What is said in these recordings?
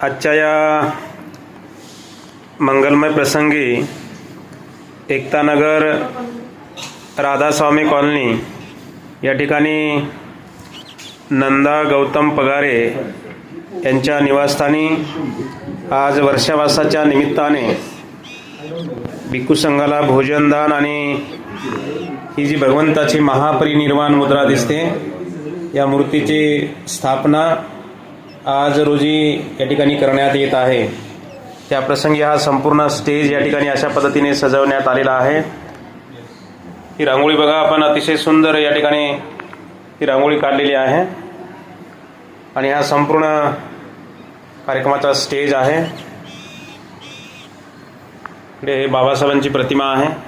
आजच्या या मंगलमय प्रसंगी एकतानगर राधास्वामी कॉलनी या ठिकाणी नंदा गौतम पगारे यांच्या निवासस्थानी आज वर्षावासाच्या निमित्ताने भिक्खू संघाला भोजनदान आणि ही जी भगवंताची महापरिनिर्वाण मुद्रा दिसते या मूर्तीची स्थापना आज रोजी या ठिकाणी करण्यात येत आहे. त्या प्रसंगी हा संपूर्ण स्टेज या ठिकाणी अशा पद्धतीने सजवण्यात आलेला आहे. ही रांगोळी बघा आपण अतिशय सुंदर या ठिकाणी ही रांगोळी काढलेली आहे. आणि हा संपूर्ण कार्यक्रमाचा स्टेज आहे. इकडे हे बाबासाहेबांची प्रतिमा आहे.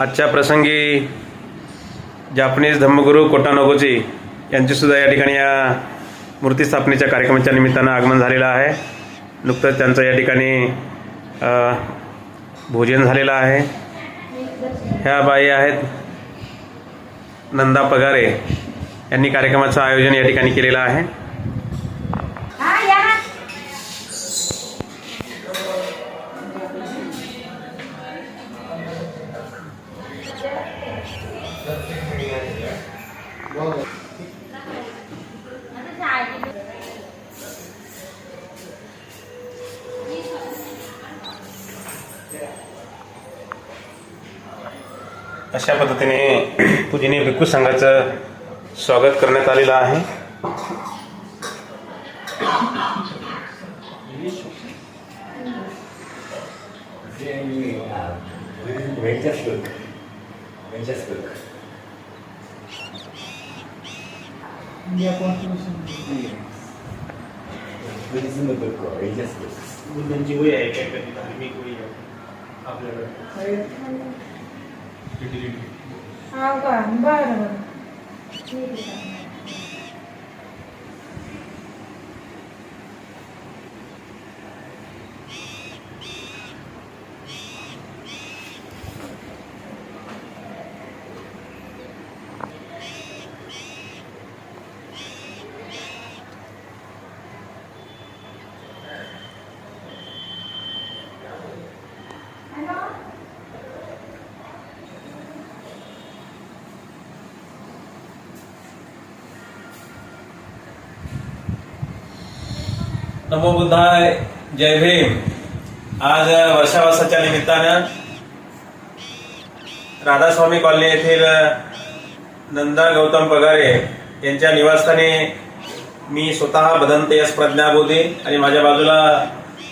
आजच्या प्रसंगी जापनीज धम्मगुरू कोटानोगोची यांचीसुद्धा या ठिकाणी या मूर्ती स्थापनेच्या कार्यक्रमाच्या निमित्तानं आगमन झालेलं आहे. नुकतंच त्यांचं या ठिकाणी भोजन झालेलं आहे. ह्या बाई आहेत नंदा पगारे. यांनी कार्यक्रमाचं आयोजन या ठिकाणी केलेलं आहे हा या ना अशा पद्धतीने पूजनीय भिक्खू संघाचं स्वागत करण्यात आलेलं आहे बुद्धांची वय आहे काय धार्मिक वय आहे आपल्याकडे हा का बरं बरं ठीक आहे नमो बुद्धाय जय भीम. आज वर्षावासाच्या निमित्तानं राधास्वामी कॉलनी येथील नंदा गौतम पगारे यांच्या निवासस्थानी मी स्वतः बदंत यस प्रज्ञाबोधी आणि माझ्या बाजूला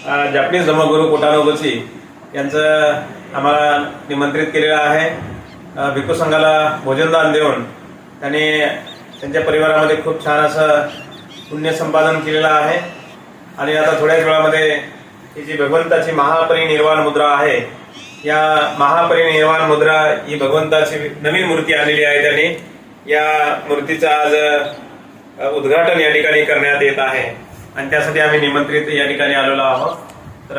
अ, जापनीज धर्मगुरू कोटानोगोची यांचं आम्हाला निमंत्रित केलेलं आहे. भिक्खू संघाला भोजनदान देऊन त्यांनी त्यांच्या परिवारामध्ये खूप छान असं पुण्य संपादन केलेलं आहे. आणि आता थोड्याच वेळामध्ये ही जी भगवंताची महापरिनिर्वाण मुद्रा आहे या महापरिनिर्वाण मुद्रा ही भगवंताची नवीन मूर्ती आणलेली आहे त्यांनी. या मूर्तीचं आज उद्घाटन या ठिकाणी करण्यात येत आहे. आणि त्यासाठी आम्ही निमंत्रित या ठिकाणी आलेलो आहोत. तर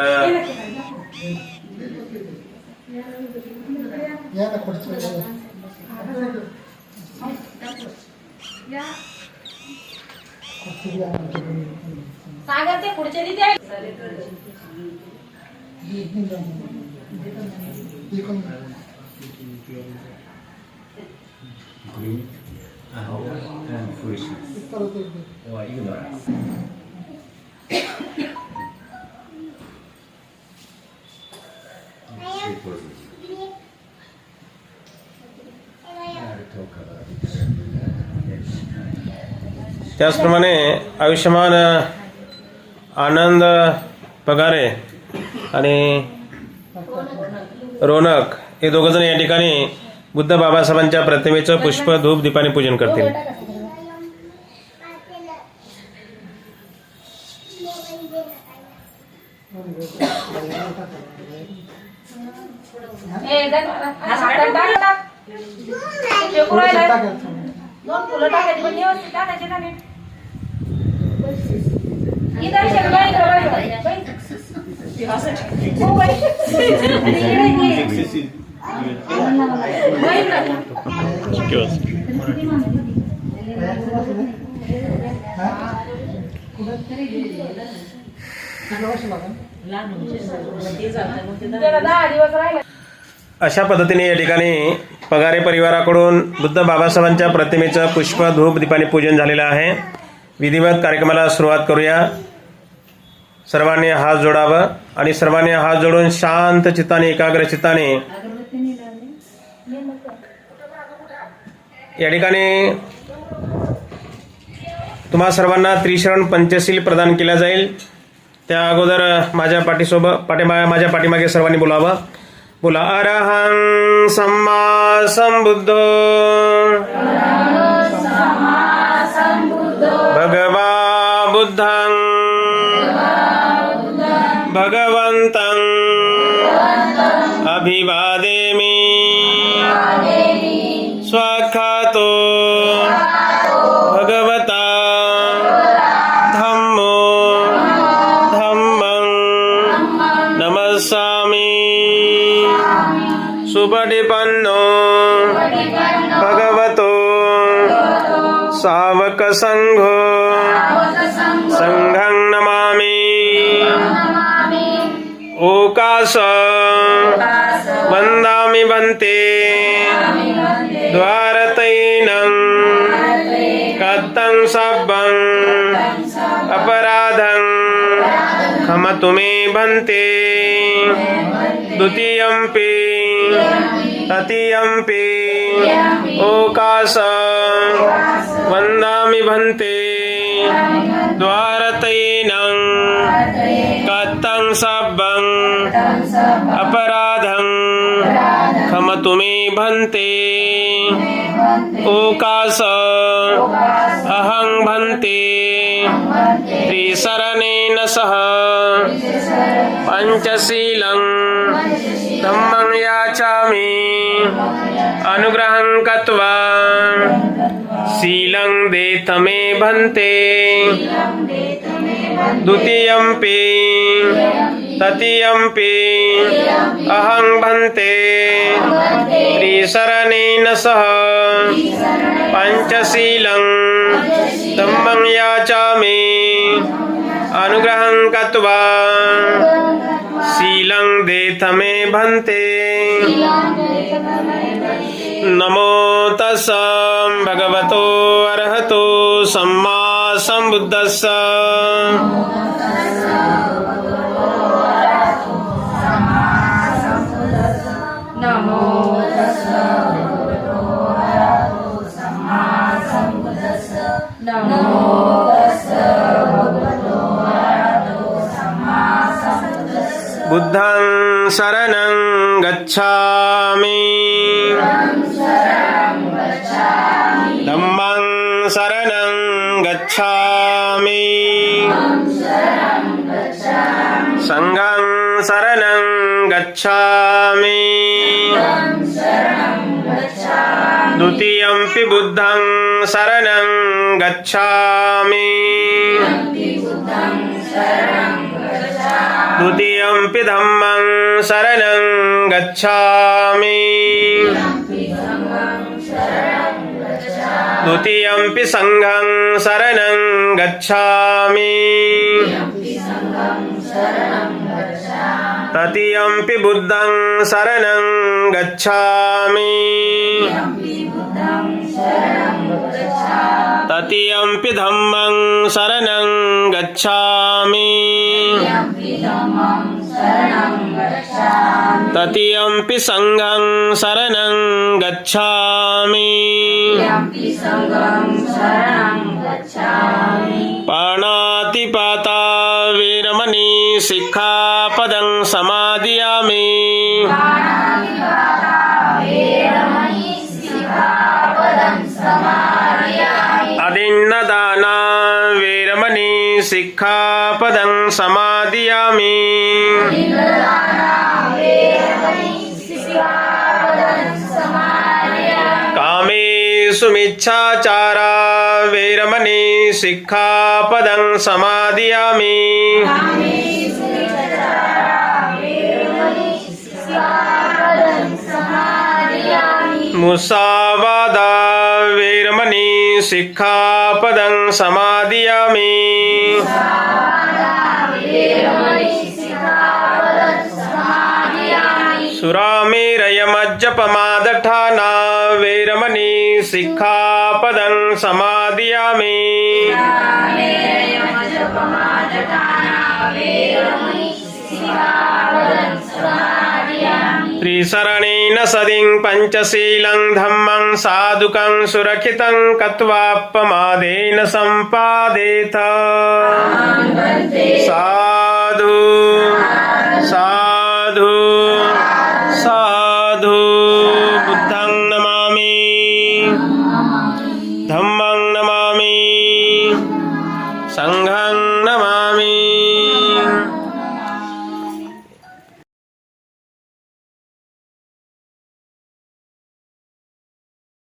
या ना खुर्चीवर. खुर्चीवर या ना. सागर ते पुढचे तिथे इकडून. Green. And foolishness. इकडं होतं इकडे. Or ignorance. Three poses. आनंद पगारे आणि रोनक हे दोघ जण या ठिकाणी बुद्ध बाबासाहेबांच्या प्रतिमेचं पुष्प धूप दीपाने पूजन करतील. दोन फुलं टाकायची पण व्यवस्थित टाकायचे ना नीट. इथं शेंगा इकडं बाई. बाई. त्याला दहा अशा पद्धतीने या ठिकाणी पगारे परिवाराकडून बुद्ध बाबासाहेबांच्या प्रतिमेचं पुष्प धूप दीपाने पूजन झालेलं आहे विधिवत कार्यक्रमाला सुरुवात करूया सर्वांनी हात जोडावं आणि सर्वांनी हात जोडून शांत चित्ताने एकाग्र चित्ताने या ठिकाणी तुम्हा सर्वांना त्रिशरण पंचशील प्रदान केल्या जाईल. त्या अगोदर माझ्या पाठीसोबत पाठीमा माझ्या पाठीमागे सर्वांनी बोलावं. बोला अरहं सम्मा संबुद्धो भगवा बुद्धं. भगवन्तं अभिवादेमि स्वाखातो भगवता धम्मो धम्मं नमस्सामि सुपटिपन्नो भगवतो सावकसङ्घो सङ्घं ओकाश वन्दामि भन्ते द्वारतैनं। कत्तं सब्बं अपराधं। क्षमतु मे भन्ते तृतीयं पे। ओकास वन्दामि भन्ते द्वारतैनं कत्तं सब्बं अपराधं क्षमतु मे भन्ते। ओकाश अहं भन्ते। त्रिशरणेन सह पञ्चशीलं धम्मं याचामि अनुग्रहं कृत्वा शीलं देत मे भन्ते। तृतीयं पे अहं भन्ते। त्रिशरणेन सह पञ्चशीलं धम्मं याचामि अनुग्रहं कृत्वा शीलं देत मे भन्ते। नमो तस भगवतो अर्हतो सम्मा सम्बुद्धस्स गच्छामि। द्वितीयम्पि बुद्धं शरणं गच्छामि। द्वितीयम्पि धम्मं शरणं गच्छामि। द्वितीयम्पि सङ्घं शरणं गच्छामि। तृतीयम्पि बुद्धं शरणं गच्छामि। तृतीयम्पि धम्मं शरणं गच्छामि। तृतीयम्पि सङ्घं शरणं गच्छामि। पाणातिपाता वीरमणि शिक्षापदं समादियामि। अदिन्नदाना वीरमणि शिक्षापदं समादियामि। कामेषु मिच्छाचारा वीरमणि सिक्खापदं समादयामि मुसावादा वीरमणि सिक्खापदं समादयामि सुरामेरयमज्जपमादठाना वीरमणि सिक्खा पदं समादयामि त्रिशरणेन सदिं पञ्चशीलं धम्मं साधुकं सुरक्षितं कत्वापमादेन सम्पादेथ साधु साधु